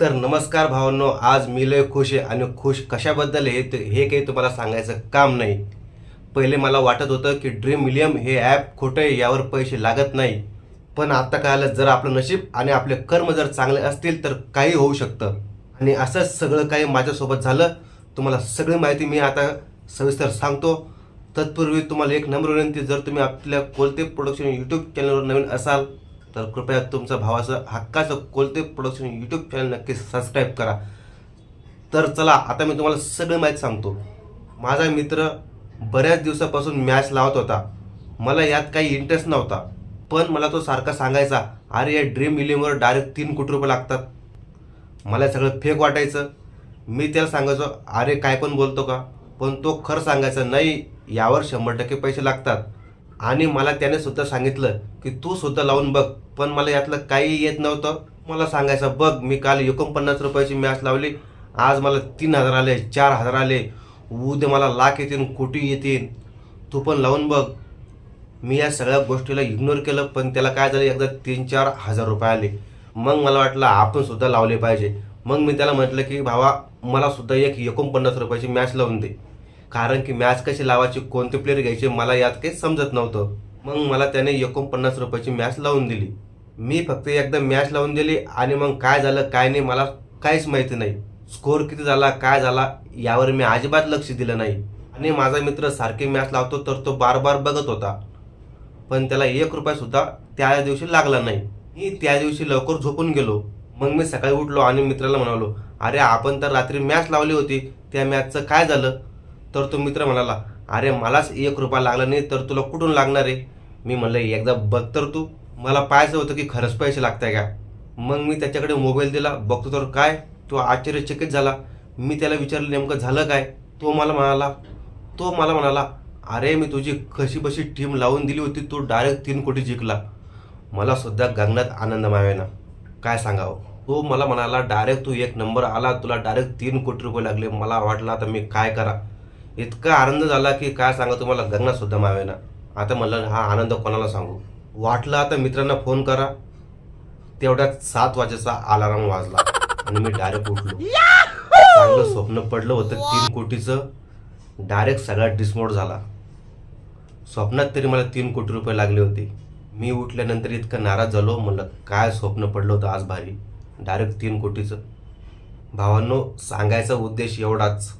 तर नमस्कार भावांनो आज मी लय खुश आहे आणि खुश कशाबद्दल आहे ते हे काही तुम्हाला सांगायचं काम नाही. पहिले मला वाटत होतं की ड्रीम मिलियम हे ॲप खोटं आहे यावर पैसे लागत नाही. पण आत्ता कळालं जर आपलं नशीब आणि आपले कर्म जर चांगले असतील तर काही होऊ शकतं. आणि असंच सगळं काही माझ्यासोबत झालं. तुम्हाला सगळी माहिती मी आता सविस्तर सांगतो. तत्पूर्वी तुम्हाला एक नम्र विनंती जर तुम्ही आपल्या कोलते प्रोडक्शन यूट्यूब चॅनलवर नवीन असाल तर कृपया तुमचा भावाचं हक्काचं कोलते प्रोडक्शन यूट्यूब चॅनल नक्की सबस्क्राईब करा. तर चला आता मी तुम्हाला सगळी माहिती सांगतो. माझा मित्र बऱ्याच दिवसापासून मॅच लावत होता. मला यात काही इंटरेस्ट नव्हता. पण मला तो सारखा सांगायचा अरे या ड्रीम इलेव्हनवर डायरेक्ट तीन कोटी रुपये लागतात. मला सगळं फेक वाटायचं. मी त्याला सांगायचो अरे काय पण बोलतो का? पण तो खरं सांगायचा नाही यावर शंभर टक्के पैसे लागतात. आणि मला त्याने सुद्धा सांगितलं की तू सुद्धा लावून बघ पण मला यातलं काही येत नव्हतं. मला सांगायचं बघ मी काल एकोणपन्नास रुपयाची मॅच लावली. आज मला तीन हजार आले चार हजार आले. उद्या मला लाख येतील कोटी येतील. तू पण लावून बघ. मी या सगळ्या गोष्टीला इग्नोर केलं पण त्याला काय झालं एकदा तीन चार हजार रुपये आले. मग मला वाटलं आपण सुद्धा लावले पाहिजे. मग मी त्याला म्हटलं की भावा मला सुद्धा एक एकोणपन्नास रुपयाची मॅच लावून दे. कारण की मॅच कशी लावायची कोणते प्लेअर घ्यायचे मला यात काही समजत नव्हतं. मग मला त्याने एकोणपन्नास रुपयाची मॅच लावून दिली. मी फक्त एकदा मॅच लावून दिली आणि मग काय झालं काय नाही मला काहीच माहिती नाही. स्कोअर किती झाला काय झाला यावर मी अजिबात लक्ष दिलं नाही. आणि माझा मित्र सारखी मॅच लावतो तर तो बार बार बघत होता. पण त्याला एक रुपयासुद्धा त्या दिवशी लागला नाही. मी त्या दिवशी लवकर झोपून गेलो. मग मी सकाळी उठलो आणि मित्राला म्हणालो अरे आपण तर रात्री मॅच लावली होती. त्या मॅचचं काय झालं? तर तो मित्र म्हणाला अरे मलाच एक रुपया लागला नाही तर तुला कुठून लागणार आहे? मी म्हणलं एकदा बघ तर तू मला पाहायचं होतं की खरंच पैसे लागताय का? मग मी त्याच्याकडे मोबाईल दिला बघतो तर काय तो आश्चर्यचकित झाला. मी त्याला विचारलं नेमकं झालं काय? तो मला म्हणाला तो मला म्हणाला अरे मी तुझी कशीबशी टीम लावून दिली होती तू डायरेक्ट तीन कोटी जिंकला. मला सुद्धा गगनात आनंद मावेना. काय सांगावं? तो मला म्हणाला डायरेक्ट तू एक नंबर आला तुला डायरेक्ट तीन कोटी रुपये लागले. मला वाटलं आता मी काय करा? इतका आनंद झाला की काय सांगा तुम्हाला गगनात सुद्धा मावेना. आता म्हणलं हा आनंद कोणाला सांगू? वाटलं आता मित्रांना फोन करा. तेवढ्यात सात वाजेचा अलाराम वाजला. आणि मी डायरेक्ट उठलो. चांगलं स्वप्न पडलं होतं तीन कोटीचं. डायरेक्ट सगळा डिसमोड झाला. स्वप्नात तरी मला तीन कोटी रुपये लागले होते. मी उठल्यानंतर इतकं नाराज झालो. म्हणलं काय स्वप्न पडलं होतं आज भारी. डायरेक्ट तीन कोटीचं. भावांनो सांगायचा उद्देश एवढाच.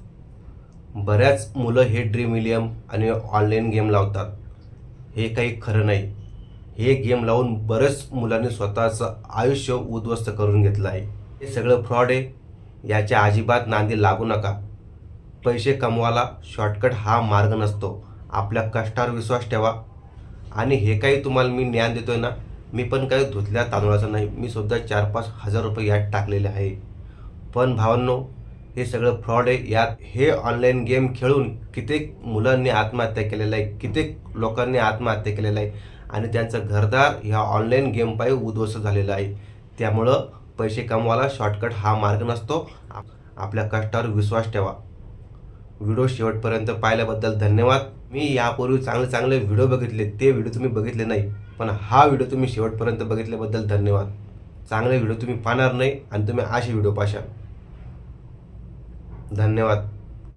बऱ्याच मुलं हे ड्रीम इलियम आणि ऑनलाईन गेम लावतात. हे काही खरं नाही. हे गेम लावून बरेच मुलांनी स्वतःचं आयुष्य उद्ध्वस्त करून घेतलं आहे. हे सगळं फ्रॉड आहे. याच्या अजिबात नांदी लागू नका. पैसे कमवायला शॉर्टकट हा मार्ग नसतो. आपल्या कष्टावर विश्वास ठेवा. आणि हे काही तुम्हाला मी ज्ञान देतो आहे ना मी पण काही धुतल्या तांदळाचं नाही. मी सुद्धा चार पाच हजार रुपये यात टाकलेले आहे. पण भावांनो हे सगळं फ्रॉड आहे. यात हे ऑनलाईन गेम खेळून कित्येक मुलांनी आत्महत्या केलेलं आहे कित्येक लोकांनी आत्महत्या केलेलं आहे आणि त्यांचं घरदार ह्या ऑनलाईन गेमपायी उद्ध्वस्त झालेलं आहे. त्यामुळं पैसे कमवायला शॉर्टकट हा मार्ग नसतो. आपल्या कष्टावर विश्वास ठेवा. व्हिडिओ शेवटपर्यंत पाहिल्याबद्दल धन्यवाद. मी यापूर्वी चांगले चांगले व्हिडिओ बघितले. ते व्हिडिओ तुम्ही बघितले नाही पण हा व्हिडिओ तुम्ही शेवटपर्यंत बघितल्याबद्दल धन्यवाद. चांगले व्हिडिओ तुम्ही पाहणार नाही आणि तुम्ही असे व्हिडिओ पाशाल धन्यवाद.